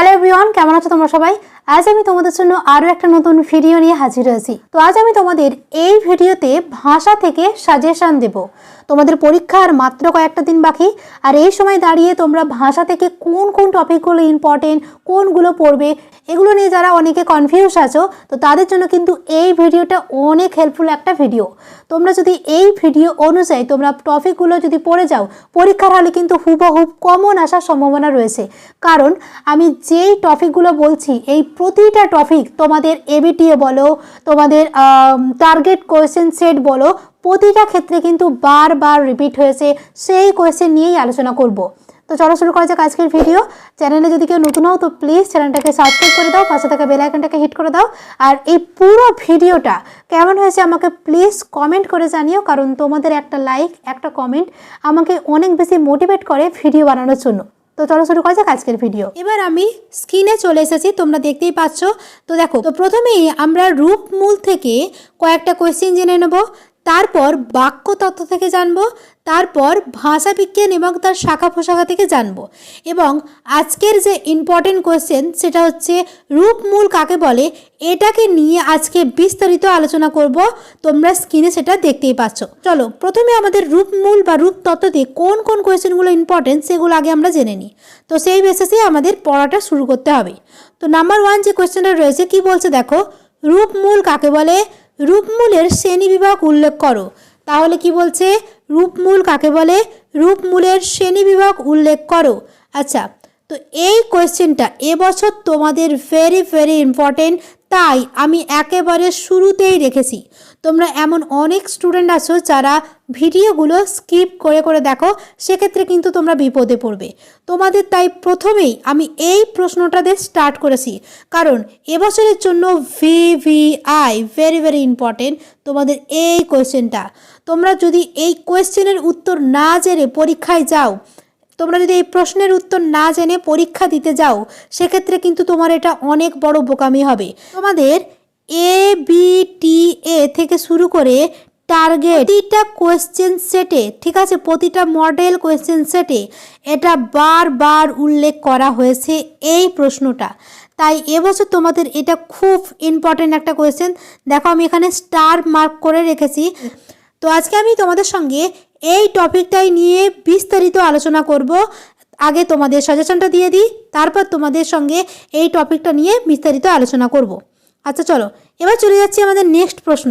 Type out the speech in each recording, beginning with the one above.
Dale. Everyone কেমন আছো তোমরা সবাই? আজ আমি তোমাদের জন্য আরও একটা নতুন ভিডিও নিয়ে হাজির হয়েছি। তো আজ আমি তোমাদের এই ভিডিওতে ভাষা থেকে সাজেশান দেব। তোমাদের পরীক্ষার মাত্র কয়েকটা দিন বাকি, আর এই সময় দাঁড়িয়ে তোমরা ভাষা থেকে কোন কোন টপিকগুলো ইম্পর্টেন্ট কোনগুলো পড়বে, এগুলো নিয়ে যারা অনেকে কনফিউজ আছো, তো তাদের জন্য কিন্তু এই ভিডিওটা অনেক হেল্পফুল একটা ভিডিও তোমরা যদি এই ভিডিও অনুযায়ী তোমরা টপিকগুলো যদি পড়ে যাও, পরীক্ষার হলে কিন্তু হুবহুব কমন আসার সম্ভাবনা রয়েছে। কারণ আমি যেই টপিকগুলো বলছি, এই প্রতিটা টপিক তোমাদের এবিটিএ বলো, তোমাদের টার্গেট কোয়েশ্চেন সেট বলো, প্রতিটা ক্ষেত্রে কিন্তু বারবার রিপিট হয়েছে, সেই কোয়েশ্চেন নিয়েই আলোচনা করব। তো চলো শুরু করা যাক আজকের ভিডিও চ্যানেলে যদি কেউ নতুন হও, তো প্লিজ চ্যানেলটাকে সাবস্ক্রাইব করে দাও, পাশে থাকা বেল আইকনটাকে হিট করে দাও। আর এই পুরো ভিডিওটা কেমন হয়েছে আমাকে প্লিজ কমেন্ট করে জানিও, কারণ তোমাদের একটা লাইক একটা কমেন্ট আমাকে অনেক বেশি মোটিভেট করে ভিডিও বানানোর জন্য। তো চলো শুরু করা যাক আজকের ভিডিও এবার আমি স্ক্রিনে চলে এসেছি, তোমরা দেখতেই পাচ্ছ। তো দেখো, তো প্রথমেই আমরা রূপমূল থেকে কয়েকটা কোয়েশ্চেন জেনে নেব। তারপর বাক্য তত্ত্ব থেকে জানব, তারপর ভাষা বিজ্ঞান এবং তার শাখা প্রশাখা থেকে জানব। এবং আজকের যে ইম্পর্টেন্ট কোয়েশ্চেন সেটা হচ্ছে রূপমূল কাকে বলে, এটাকে নিয়ে আজকে বিস্তারিত আলোচনা করব। তোমরা স্ক্রিনে সেটা দেখতেই পাচ্ছ। চলো, প্রথমে আমাদের রূপমূল বা রূপতত্ত্বতে কোন কোন কোয়েশ্চেনগুলো ইম্পর্টেন্ট সেগুলো আগে আমরা জেনে নিই। তো সেই বেসিসে আমাদের পড়াটা শুরু করতে হবে। তো নাম্বার ওয়ান যে কোয়েশ্চেনটা রয়েছে, কি বলছে দেখো? রূপমূল কাকে বলে? রূপমূলের শ্রেণি বিভাগ উল্লেখ করো। তাহলে কি বলছে? রূপমূল কাকে বলে? রূপমূলের শ্রেণি বিভাগ উল্লেখ করো। আচ্ছা তো এই কোয়েশ্চেনটা এবছর তোমাদের ভেরি ভেরি ইম্পর্টেন্ট তাই আমি একেবারে শুরুতেই রেখেছি। তোমরা এমন অনেক স্টুডেন্ট আছো যারা ভিডিওগুলো স্কিপ করে করে দেখো, সেক্ষেত্রে কিন্তু তোমরা বিপদে পড়বে। তোমাদের তাই প্রথমেই আমি এই প্রশ্নটা দিয়ে স্টার্ট করেছি। কারণ এবছরের জন্য ভিভিআই ভেরি ভেরি ইম্পর্টেন্ট তোমাদের এই কোয়েশ্চেনটা তোমরা যদি এই কোয়েশ্চেনের উত্তর না জেনে পরীক্ষায় যাও তোমরা যদি এই প্রশ্নের উত্তর না জেনে পরীক্ষা দিতে যাও, সেক্ষেত্রে কিন্তু তোমার এটা অনেক বড় বোকামি হবে। তোমাদের এ বি টি এ থেকে শুরু করে টার্গেট প্রতিটা কোয়েশ্চেন সেটে ঠিক আছে, প্রতিটা মডেল কোয়েশ্চেন সেটে এটা বারবার উল্লেখ করা হয়েছে এই প্রশ্নটা। তাই এবছর তোমাদের এটা খুব ইম্পর্টেন্ট একটা কোয়েশ্চেন দেখো, আমি এখানে স্টার মার্ক করে রেখেছি। তো আজকে আমি তোমাদের সঙ্গে এই টপিকটাই নিয়ে বিস্তারিত আলোচনা করব। আগে তোমাদের সাজেশনটা দিয়ে দিই, তারপর তোমাদের সঙ্গে এই টপিকটা নিয়ে বিস্তারিত আলোচনা করব। আচ্ছা চলো। এবার চলে যাচ্ছি আমাদের নেক্সট প্রশ্ন।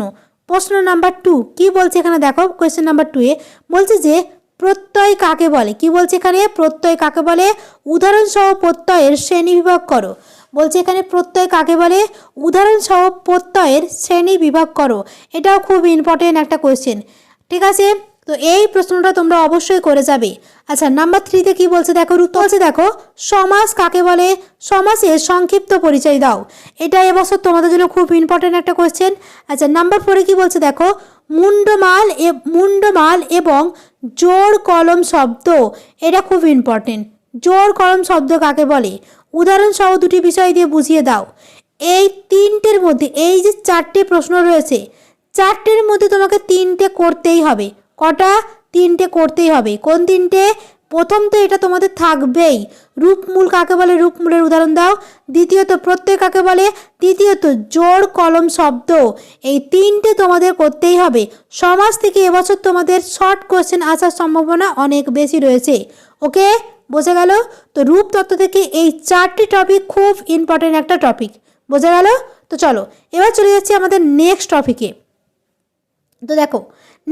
প্রশ্ন নাম্বার টু কি বলছে এখানে দেখো কোয়েশ্চেন নাম্বার টু এ বলছে যে, প্রত্যয় কাকে বলে? কি বলছে এখানে? প্রত্যয় কাকে বলে? উদাহরণসহ প্রত্যয়ের শ্রেণি বিভাগ করো। বলছে এখানে প্রত্যয় কাকে বলে? উদাহরণসহ প্রত্যয়ের শ্রেণি বিভাগ করো। এটাও খুব ইম্পর্টেন্ট একটা কোয়েশ্চেন ঠিক আছে? তো এই প্রশ্নটা তোমরা অবশ্যই করে যাবে। আচ্ছা নাম্বার থ্রিতে কি বলছে দেখো? রুত বলছে দেখো সমাজ কাকে বলে? সমাজের সংক্ষিপ্ত পরিচয় দাও। এটা এবছর তোমাদের জন্য খুব ইম্পর্টেন্ট একটা কোয়েশ্চেন আচ্ছা নাম্বার ফোরে কি বলছে দেখো? মুন্ডমাল এ, মুন্ডমাল এবং জোর কলম শব্দ। এটা খুব ইম্পর্টেন্ট জোর কলম শব্দ কাকে বলে? উদাহরণ সহ দুটি বিষয় দিয়ে বুঝিয়ে দাও। এই তিনটের মধ্যে, এই যে চারটে প্রশ্ন রয়েছে, চারটের মধ্যে তোমাকে তিনটে করতেই হবে। কটা? তিনটে করতেই হবে। কোন তিনটে? প্রথম তো এটা তোমাদের থাকবেই। রূপমূল কাকে বলে? রূপমূলের উদাহরণ দাও। দ্বিতীয়ত, প্রত্যয় কাকে বলে? তৃতীয়ত জোর কলম শব্দ। এই তিনটে তোমাদের করতেই হবে। সমাজ থেকে এবছর তোমাদের শর্ট কোয়েশ্চেন আসার সম্ভাবনা অনেক বেশি রয়েছে। ওকে? বোঝা গেল? তো রূপতত্ত্ব থেকে এই চারটি টপিক খুব ইম্পর্টেন্ট একটা টপিক বোঝা গেল? তো চলো, এবার চলে যাচ্ছি আমাদের নেক্সট টপিকে তো দেখো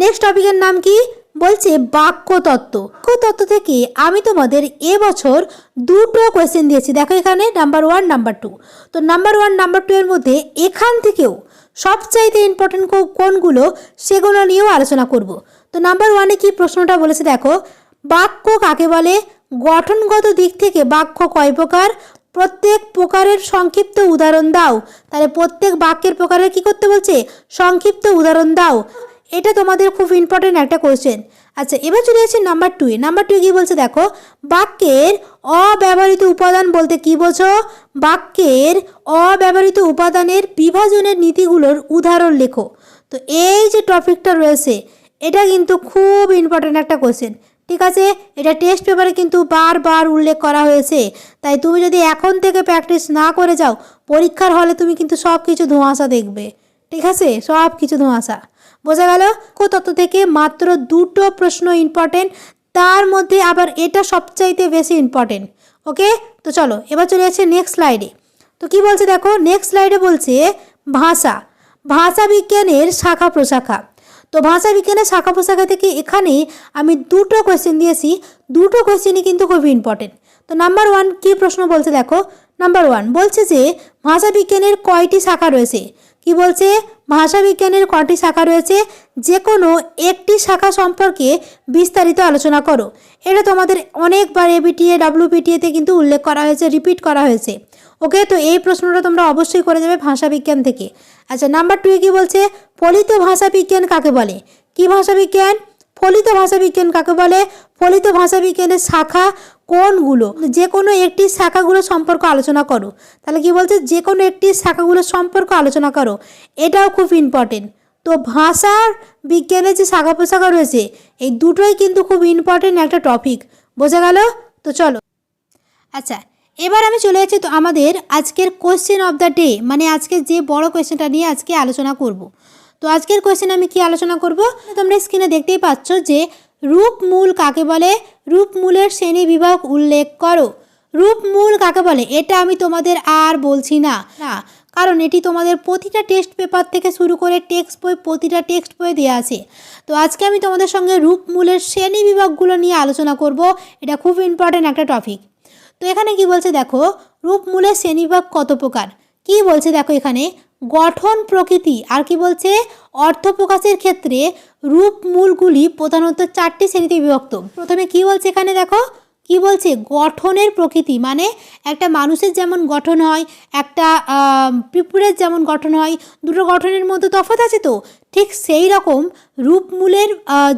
নেক্সট টপিকের নাম কি? বলছে বাক্যতত্ত্ব। বাক্যতত্ত্ব থেকে আমি তোমাদের এবছর দুটো কোয়েশ্চেন দিয়েছি। দেখো এখানে নাম্বার ওয়ান নাম্বার টু তো নাম্বার ওয়ান নাম্বার টু এর মধ্যে এখান থেকেও সবচাইতে ইম্পর্টেন্ট কোনগুলো সেগুলো নিয়েও আলোচনা করব। তো নাম্বার ওয়ানে কি প্রশ্নটা বলেছে দেখো? বাক্য কাকে বলে? গঠনগত দিক থেকে বাক্য কয় প্রকার? প্রত্যেক প্রকারের সংক্ষিপ্ত উদাহরণ দাও। তাহলে প্রত্যেক বাক্যের প্রকারের কি করতে বলছে? সংক্ষিপ্ত উদাহরণ দাও। এটা তোমাদের খুব ইম্পর্টেন্ট একটা কোয়েশ্চেন আচ্ছা এবার চলে আসছি নাম্বার টুয়ে নাম্বার টু কি বলছে, দেখো, বাক্যের অব্যবহৃত উপাদান বলতে কি বোঝো? বাক্যের অব্যবহৃত উপাদানের বিভাজনের নীতিগুলোর উদাহরণ লেখো। তো এই যে টপিকটা রয়েছে, এটা কিন্তু খুব ইম্পর্টেন্ট একটা কোয়েশ্চেন ঠিক আছে? এটা টেস্ট পেপারে কিন্তু বারবার উল্লেখ করা হয়েছে। তাই তুমি যদি এখন থেকে প্র্যাকটিস না করে যাও, পরীক্ষার হলে তুমি কিন্তু সব কিছু ধোঁয়াশা দেখবে। ঠিক আছে? সব কিছু ধোঁয়াশা। বোঝা গেল তত্ত্ব থেকে মাত্র দুটো প্রশ্ন ইম্পর্টেন্ট তার মধ্যে আবার এটা সবচাইতে বেশি ইম্পর্টেন্ট ওকে তো চলো, এবার চলে যাচ্ছে নেক্সট স্লাইডে তো কি বলছে দেখো নেক্সট স্লাইডে বলছে ভাষা ভাষা বিজ্ঞানের শাখা প্রশাখা। তো ভাষা বিজ্ঞানের শাখা প্রশাখা থেকে এখানে আমি দুটো কোয়েশ্চেন দিয়েছি, দুটো কোয়েশ্চেনই কিন্তু খুবই ইম্পর্টেন্ট তো নাম্বার ওয়ান কী প্রশ্ন বলছে দেখো নাম্বার ওয়ান বলছে যে ভাষা বিজ্ঞানের কয়টি শাখা রয়েছে? কি বলছে? ভাষা বিজ্ঞানের কটি শাখা রয়েছে? যে কোনো একটি শাখা সম্পর্কে বিস্তারিত আলোচনা করো। এটা তোমাদের অনেকবার এবিটিএ ডাব্লিউপিটিএতে কিন্তু উল্লেখ করা হয়েছে রিপিট করা হয়েছে। ওকে তো এই প্রশ্নটা তোমরা অবশ্যই করে যাবে ভাষা বিজ্ঞান থেকে। আচ্ছা নাম্বার টু কি বলছে? ফলিত ভাষা বিজ্ঞান কাকে বলে? কি ভাষা বিজ্ঞান ফলিত ভাষা বিজ্ঞান কাকে বলে? ফলিত ভাষা বিজ্ঞানের শাখা কোনগুলো? যে কোনো একটি শাখাগুলো সম্পর্ক আলোচনা করো। তাহলে কি বলছে? যে কোনো একটি শাখাগুলো সম্পর্ক আলোচনা করো। এটাও খুব ইম্পর্টেন্ট তো ভাষার বিজ্ঞানের যে শাখা পোশাখা রয়েছে, এই দুটোই কিন্তু খুব ইম্পর্টেন্ট একটা টপিক বোঝা গেল? তো চলো। আচ্ছা এবার আমি চলে যাচ্ছি তো আমাদের আজকের কোয়েশ্চেন অফ দ্য ডে মানে আজকে যে বড় কোয়েশ্চেনটা নিয়ে আজকে আলোচনা করব। তো আজকের কোয়েশ্চেন আমি কি আলোচনা করব? তোমরা স্ক্রিনে দেখতেই পাচ্ছ যে রূপমূল কাকে বলে? রূপমূলের শ্রেণি বিভাগ উল্লেখ করো। রূপমূল কাকে বলে? এটা আমি তোমাদের আর বলছি না। না, কারণ এটি তোমাদের প্রতিটা টেক্সট পেপার থেকে শুরু করে টেক্সট বই, প্রতিটা টেক্সট বই দেওয়া আছে। তো আজকে আমি তোমাদের সঙ্গে রূপমূলের শ্রেণি বিভাগগুলো নিয়ে আলোচনা করব। এটা খুব ইম্পর্ট্যান্ট একটা টপিক তো এখানে কি বলছে দেখো? রূপমূলের শ্রেণীবিভাগ কত প্রকার? কি বলছে দেখো এখানে? গঠন প্রকৃতি, আর কি বলছে? অর্থ প্রকাশের ক্ষেত্রে রূপমূলগুলি প্রধানত চারটি শ্রেণীতে বিভক্ত। প্রথমে কি বলছে এখানে দেখো? কি বলছে? গঠনের প্রকৃতি মানে একটা মানুষের যেমন গঠন হয়, একটা পিঁপড়ের যেমন গঠন হয়, দুটো গঠনের মধ্যে তফাৎ আছে তো? ঠিক সেই রকম রূপমূলের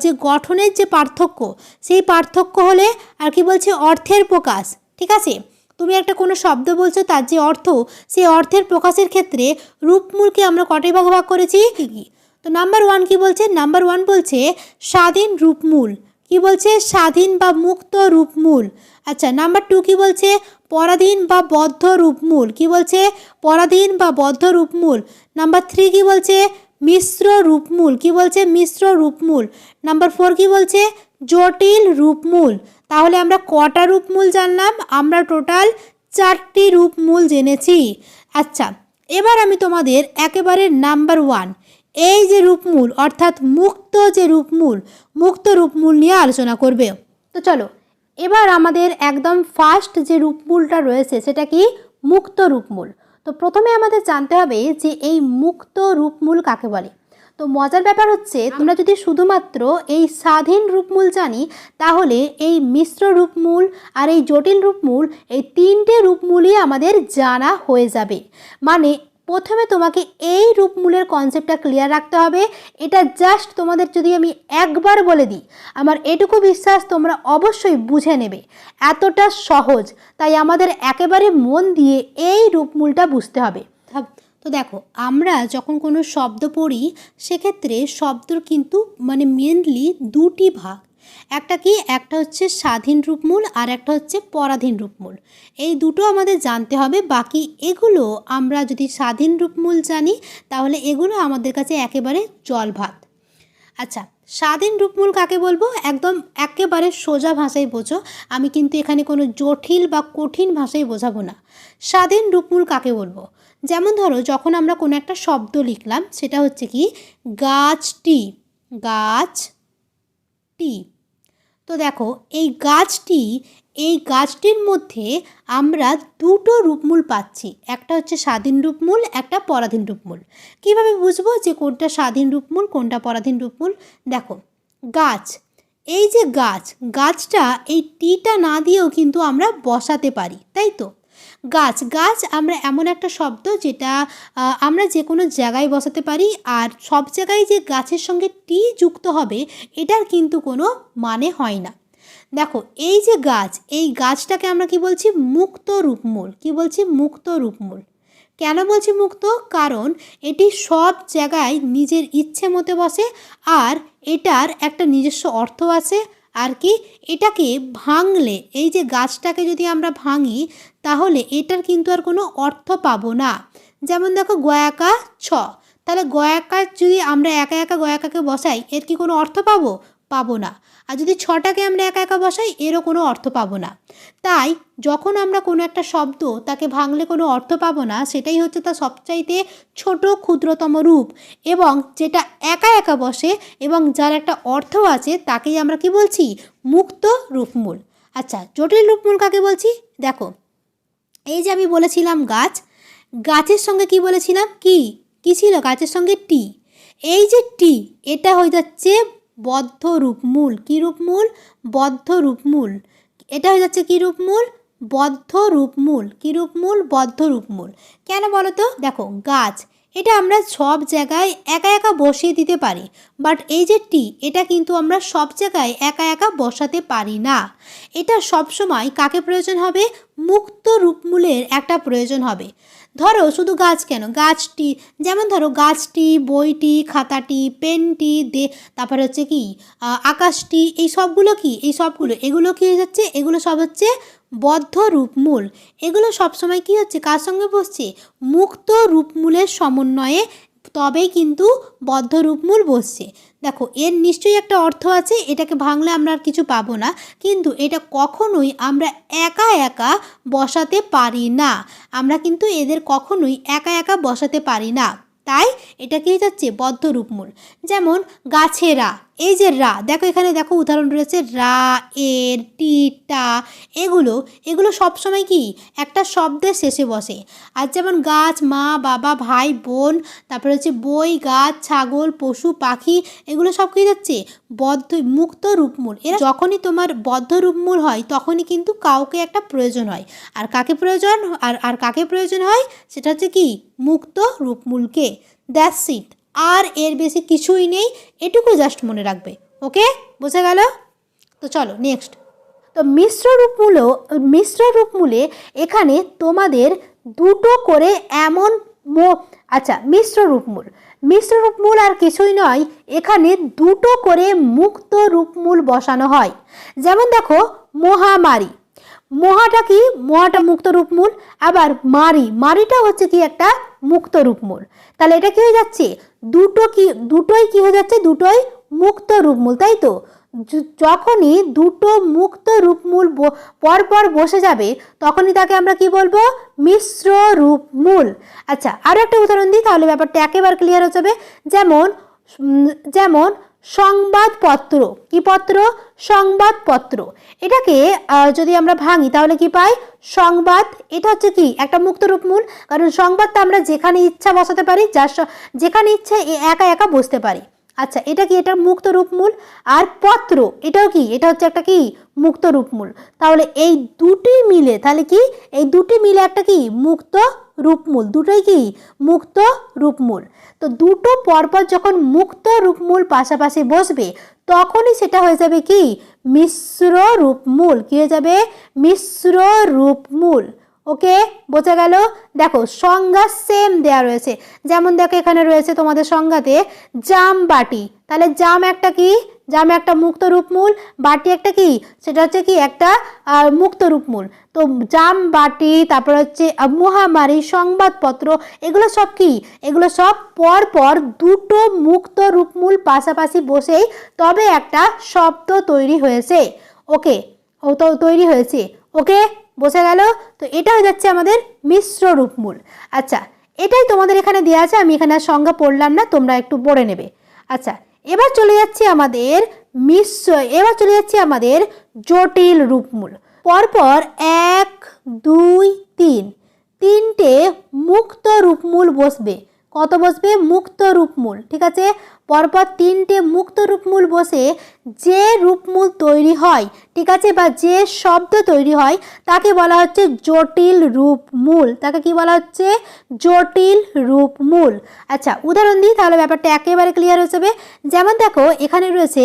যে গঠনের যে পার্থক্য, সেই পার্থক্য হলে আর কি বলছে? অর্থের প্রকাশ। ঠিক আছে? তুমি একটা কোনো শব্দ বলছো, তার যে অর্থ, সেই অর্থের প্রকাশের ক্ষেত্রে রূপমূলকে আমরা কটাই ভাগ ভাগ করেছি? কি তো নাম্বার ওয়ান কি বলছে? নাম্বার ওয়ান বলছে স্বাধীন রূপমূল। কি বলছে? স্বাধীন বা মুক্ত রূপমূল। আচ্ছা নাম্বার টু কি বলছে? পরাধীন বা বদ্ধ রূপমূল। কি বলছে? পরাধীন বা বদ্ধ রূপমূল। নাম্বার থ্রি কি বলছে? মিশ্র রূপমূল। কি বলছে? মিশ্র রূপমূল। নাম্বার ফোর কি বলছে? জটিল রূপমূল। তাহলে আমরা কটা রূপমূল জানলাম? আমরা টোটাল চারটি রূপমূল জেনেছি। আচ্ছা এবার আমি তোমাদের একেবারে নাম্বার ওয়ান, এই যে রূপমূল, অর্থাৎ মুক্ত যে রূপমূল, মুক্ত রূপমূল নিয়ে আলোচনা করবে। তো চলো, এবার আমাদের একদম ফার্স্ট যে রূপমূলটা রয়েছে, সেটা কি? মুক্ত রূপমূল। তো প্রথমে আমাদের জানতে হবে যে এই মুক্ত রূপমূল কাকে বলে? তো মজার ব্যাপার হচ্ছে, তোমরা যদি শুধুমাত্র এই স্বাধীন রূপমূল জানি, তাহলে এই মিশ্র রূপমূল আর এই জটিল রূপমূল, এই তিনটে রূপমূলই আমাদের জানা হয়ে যাবে। মানে প্রথমে তোমাকে এই রূপমূলের কনসেপ্টটা ক্লিয়ার রাখতে হবে। এটা জাস্ট তোমাদের যদি আমি একবার বলে দিই, আমার এটুকু বিশ্বাস তোমরা অবশ্যই বুঝে নেবে। এতটা সহজ, তাই আমাদের একেবারে মন দিয়ে এই রূপমূলটা বুঝতে হবে। দেখো, আমরা যখন কোনো শব্দ পড়ি, সেক্ষেত্রে শব্দর কিন্তু মানে মেনলি দুটি ভাগ। একটা কি, একটা হচ্ছে স্বাধীন রূপমূল আর একটা হচ্ছে পরাধীন রূপমূল। এই দুটো আমাদের জানতে হবে। বাকি এগুলো আমরা যদি স্বাধীন রূপমূল জানি, তাহলে এগুলো আমাদের কাছে একেবারে জল ভাত আচ্ছা স্বাধীন রূপমূল কাকে বলব? একদম একেবারে সোজা ভাষায় বোঝো। আমি কিন্তু এখানে কোনো জটিল বা কঠিন ভাষায় বোঝাবো না। স্বাধীন রূপমূল কাকে বলব? যেমন ধরো, যখন আমরা কোনো একটা শব্দ লিখলাম, সেটা হচ্ছে কি? গাছটি গাছটি তো দেখো, এই গাছটি এই গাছটির মধ্যে আমরা দুটো রূপমূল পাচ্ছি। একটা হচ্ছে স্বাধীন রূপমূল, একটা পরাধীন রূপমূল। কীভাবে বুঝব যে কোনটা স্বাধীন রূপমূল, কোনটা পরাধীন রূপমূল? দেখো, গাছ, এই যে গাছ, গাছটা এই টিটা না দিয়েও কিন্তু আমরা বসাতে পারি, তাই তো? গাছ। গাছ আমরা এমন একটা শব্দ যেটা আমরা যে কোনো জায়গায় বসাতে পারি, আর সব জায়গায় যে গাছের সঙ্গে টি যুক্ত হবে, এটার কিন্তু কোনো মানে হয় না। দেখো, এই যে গাছ, এই গাছটাকে আমরা কি বলছি? মুক্ত রূপমূল। কি বলছি? মুক্ত রূপমূল। কেন বলছি মুক্ত? কারণ এটি সব জায়গায় নিজের ইচ্ছে মতো বসে, আর এটার একটা নিজস্ব অর্থ আছে আর কি, এটাকে ভাঙলে, এই যে গাছটাকে যদি আমরা ভাঙি, তাহলে এটার কিন্তু আর কোনো অর্থ পাবো না। যেমন দেখো, গয়াকা ছ। তাহলে গয়াকা যদি আমরা একা একা গয়াকাকে বসাই, এর কি কোনো অর্থ পাবো? পাবো না। আর যদি ছটাকে আমরা একা একা বসাই, এরও কোনো অর্থ পাবো না। তাই যখন আমরা কোনো একটা শব্দ তাকে ভাঙলে কোনো অর্থ পাবো না, সেটাই হচ্ছে তার সবচাইতে ছোট ক্ষুদ্রতম রূপ এবং যেটা একা একা বসে এবং যার একটা অর্থ আছে তাকেই আমরা কি বলছি? মুক্ত রূপমূল। আচ্ছা জটিল রূপমূল কাকে বলছি? দেখো, এই যে আমি বলেছিলাম গাছ, গাছের সঙ্গে কি বলেছিলাম? কি? কি ছিল? গাছের সঙ্গে টি। এই যে টি, এটা হয়ে যাচ্ছে বদ্ধ রূপমূল কি রূপমূল? বদ্ধ রূপমূল এটা হয়ে যাচ্ছে কি রূপমূল? বদ্ধ রূপমূল কি রূপমূল? বদ্ধ রূপমূল কেন বলো তো? দেখো, গাছ। এটা আমরা সব জায়গায় একা একা বসিয়ে দিতে পারি। বাট এই যে টি, এটা কিন্তু আমরা সব জায়গায় একা একা বসাতে পারি না। এটা সবসময় কাকে প্রয়োজন হবে? মুক্ত রূপমূলের একটা প্রয়োজন হবে। ধরো শুধু গাছ কেন? গাছটি, যেমন ধরো গাছটি, বইটি, খাতাটি, পেনটি, দে, তারপরে হচ্ছে কি আকাশটি, এই সবগুলো কি? এই সবগুলো, এগুলো কি হয়ে যাচ্ছে এগুলো সব হচ্ছে বদ্ধ রূপমূল। এগুলো সবসময় কি হচ্ছে? কার সঙ্গে বসছে? মুক্ত রূপমূলের সমন্বয়ে তবেই কিন্তু বদ্ধ রূপমূল বসছে। দেখো, এর নিশ্চয়ই একটা অর্থ আছে, এটাকে ভাঙলে আমরা আর কিছু পাবো না। কিন্তু এটা কখনোই আমরা একা একা বসাতে পারি না। আমরা কিন্তু এদের কখনোই একা একা বসাতে পারি না। তাই এটা কি যাচ্ছে বদ্ধ রূপমূল। যেমন গাছেরা। এই যে রা, দেখো এখানে দেখো উদাহরণ রয়েছে রা, এর টি টা এগুলো এগুলো সবসময় কি? একটা শব্দের শেষে বসে। আর যেমন গাছ, মা, বাবা, ভাই, বোন, তারপরে হচ্ছে বই, গাছ, ছাগল, পশু, পাখি, এগুলো সব কি যাচ্ছে বদ্ধ, মুক্ত রূপমূল। এরা যখনই তোমার বদ্ধ রূপমূল হয়, তখনই কিন্তু কাউকে একটা প্রয়োজন হয়। আর কাকে প্রয়োজন? আর আর কাকে প্রয়োজন হয়? সেটা হচ্ছে কি? মুক্ত রূপমূলকে। দ্যাটস ইট আর এর বেশি কিছুই নেই, এটুকু জাস্ট মনে রাখবে ওকে বুঝে গেল? তো চলো নেক্সট তো মিশ্র রূপমূলও মিশ্র রূপমূলে এখানে তোমাদের দুটো করে এমন মো আচ্ছা মিশ্র রূপমূল মিশ্র রূপমূল আর কিছুই নয়, এখানে দুটো করে মুক্ত রূপমূল বসানো হয়। যেমন দেখো, মহামারী। মহাটা কি? মহাটা মুক্ত রূপমূল আবার মারি। মারিটা হচ্ছে কি একটা মুক্ত রূপমূল তাহলে এটা কি হয়ে যাচ্ছে? দুটো কি, দুটোই কি হয়ে যাচ্ছে? দুটোই মুক্ত রূপমূল তাই তো? যখনই দুটো মুক্ত রূপমূল পরপর বসে যাবে, তখনই তাকে আমরা কি বলব? মিশ্র রূপমূল আচ্ছা আরও একটা উদাহরণ দিই, তাহলে ব্যাপারটা একেবারে ক্লিয়ার হয়ে যাবে। যেমন যেমন সংবাদপত্র। কি পত্র? সংবাদপত্র। এটাকে যদি আমরা ভাঙি, তাহলে কি পাই? সংবাদ। এটা হচ্ছে কি? একটা মুক্ত রূপমূল। কারণ সংবাদটা আমরা যেখানে ইচ্ছা বসাতে পারি, যার যেখানে ইচ্ছে একা একা বসতে পারি। আচ্ছা এটা কি এটা মুক্ত রূপমূল? আর পত্র, এটাও কি? এটা হচ্ছে একটা কি? মুক্ত রূপমূল। তাহলে এই দুটি মিলে, তাহলে কি? এই দুটি মিলে একটা কি? মুক্ত রূপমূল। দুটোই কি? মুক্ত রূপমূল। তো দুটো পরপর যখন মুক্ত রূপমূল পাশাপাশি বসবে, তখনই সেটা হয়ে যাবে কি? মিশ্র রূপমূল। কি হয়ে যাবে? মিশ্র রূপমূল। ওকে? বোঝা গেল? দেখো, সংজ্ঞা সেম দেয়া রয়েছে। যেমন দেখো এখানে রয়েছে তোমাদের সংজ্ঞাতে জাম বাটি। তাহলে জাম একটা কি? জাম একটা মুক্ত রূপমূল, বাটি একটা কি? সেটা হচ্ছে কি? একটা মুক্ত রূপমূল। তো জাম বাটি, তারপর হচ্ছে মহামারী, সংবাদপত্র, এগুলো সব কি? এগুলো সব পর পর দুটো মুক্ত রূপমূল পাশাপাশি বসেই তবে একটা শব্দ তৈরি হয়েছে। ওকে? ও তো তৈরি হয়েছে। ওকে? বোঝা গেল। তো এটা হয়ে যাচ্ছে আমাদের মিশ্র রূপমূল। আচ্ছা এটাই তোমাদের এখানে দেওয়া আছে, আমি এখানে সংজ্ঞা পড়লাম না, তোমরা একটু পড়ে নেবে। আচ্ছা এবার চলে যাচ্ছে আমাদের মিশ্র, এবার চলে যাচ্ছে আমাদের জটিল রূপমূল। পরপর এক, দুই, তিন। তিনটে মুক্ত রূপমূল বসবে। কত বসবে? মুক্ত রূপমূল, ঠিক আছে? পরপর তিনটে মুক্ত রূপমূল বসে যে রূপমূল তৈরি হয়, ঠিক আছে, বা যে শব্দ তৈরি হয়, তাকে বলা হচ্ছে জটিল রূপমূল। তাকে কি বলা হচ্ছে? জটিল রূপমূল। আচ্ছা উদাহরণ দিই, তাহলে ব্যাপারটা একেবারে ক্লিয়ার হয়ে যাবে। যেমন দেখো, এখানে রয়েছে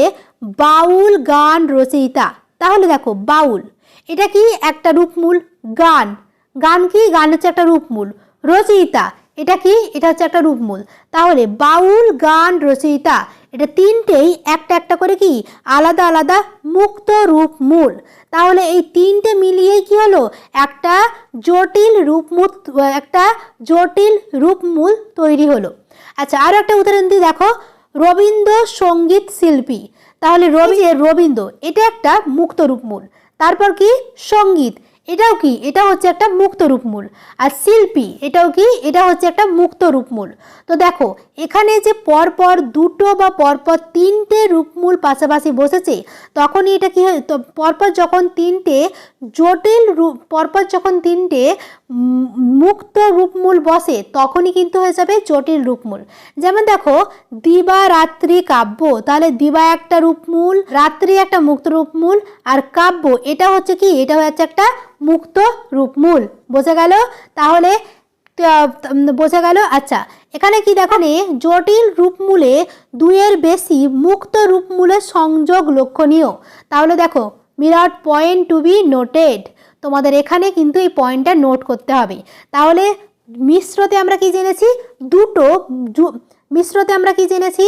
বাউল গান রচয়িতা। তাহলে দেখো, বাউল, এটা কি? একটা রূপমূল, গান। গান কি? গান হচ্ছে একটা রূপমূল। রচয়িতা এটা কি? এটা হচ্ছে একটা রূপমূল। তাহলে বাউল, গান, রচয়িতা, এটা তিনটেই একটা একটা করে কি? আলাদা আলাদা মুক্ত রূপমূল। তাহলে এই তিনটে মিলিয়ে কি হলো? একটা জটিল রূপমূল, একটা জটিল রূপমূল তৈরি হলো। আচ্ছা আরও একটা উদাহরণ দিই দেখো। রবীন্দ্র সংগীত শিল্পী। তাহলে রবি, রবীন্দ্র, এটা একটা মুক্ত রূপমূল। তারপর কি? সংগীত। এটাও কি? এটা হচ্ছে একটা মুক্ত রূপমূল। আর শিল্পী, এটাও কি? এটা হচ্ছে একটা মুক্ত রূপমূল। তো দেখো এখানে যে পরপর দুটো বা পরপর তিনটে রূপমূল পাশাপাশি বসেছে, তখনই এটা কি হয় পরপর যখন তিনটে জটিল রূপ, পরপর যখন তিনটে মুক্ত রূপমূল বসে, তখনই কিন্তু হয়ে যাবে জটিল রূপমূল। যেমন দেখো, দিবা রাত্রি কাব্য, তাহলে দিবা একটা রূপমূল, রাত্রি একটা মুক্ত রূপমূল, আর কাব্য, এটা হচ্ছে কি, এটা হচ্ছে একটা মুক্ত রূপমূল। বোঝা গেল? তাহলে বোঝা গেল। আচ্ছা এখানে কি দেখো জটিল রূপমূলে দুইয়ের বেশি মুক্ত রূপমূলের সংযোগ লক্ষণীয়। তাহলে দেখো বিরাট পয়েন্ট টু বি নোটেড। তোমাদের এখানে কিন্তু এই পয়েন্টটা নোট করতে হবে। তাহলে মিশ্রতে আমরা কি জেনেছি? দুটো মিশ্রতে আমরা কি জেনেছি?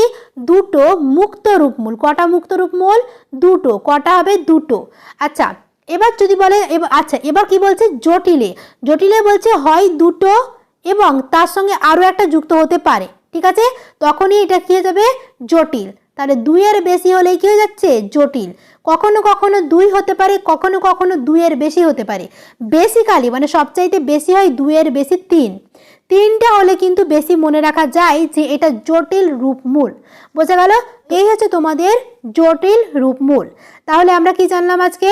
দুটো মুক্ত রূপমূল। কটা মুক্ত রূপমূল? দুটো। কটা হবে দুটো। আচ্ছা এবার যদি বলে আচ্ছা এবার কি বলছে? জটিলে। জটিলে বলছে হয় দুটো এবং তার সঙ্গে আরও একটা যুক্ত হতে পারে ঠিক আছে? তখনই এটা কী হয়ে যাবে? জটিল। তাহলে দুইয়ের বেশি হলেই কী হয়ে যাচ্ছে? জটিল। কখনো কখনো দুই হতে পারে কখনো কখনো দুইয়ের বেশি হতে পারে। বেসিক্যালি মানে সবচাইতে বেশি হয় দুইয়ের বেশি তিন। তিনটা হলে কিন্তু বেশি মনে রাখা যায় যে এটা জটিল রূপমূল। বোঝা গেল? এই হচ্ছে তোমাদের জটিল রূপমূল। তাহলে আমরা কি জানলাম আজকে?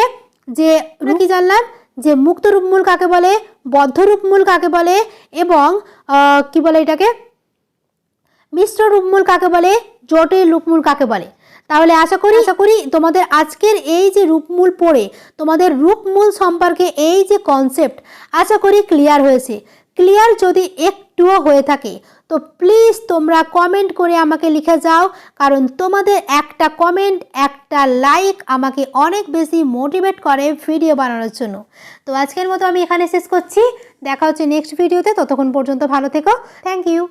যে আমরা কি জানলাম? যে মুক্ত রূপমূল কাকে বলে, বদ্ধ রূপমূল কাকে বলে এবং কি বলে এটাকে? মিশ্র রূপমূল কাকে বলে, জটিল রূপমূল কাকে বলে। তাহলে আশা করি আশা করি তোমাদের আজকের এই যে রূপমূল পড়ে, তোমাদের রূপমূল সম্পর্কে এই যে কনসেপ্ট আশা করি ক্লিয়ার হয়েছে। ক্লিয়ার যদি একটুও হয়ে থাকে তো প্লিজ তোমরা কমেন্ট করে আমাকে লিখে যাও, কারণ তোমাদের একটা কমেন্ট একটা লাইক আমাকে অনেক বেশি মোটিভেট করে ভিডিও বানানোর জন্য। তো আজকের মতো আমি এখানে শেষ করছি। দেখা হচ্ছে নেক্সট ভিডিওতে ততক্ষণ পর্যন্ত ভালো থেকো। Thank you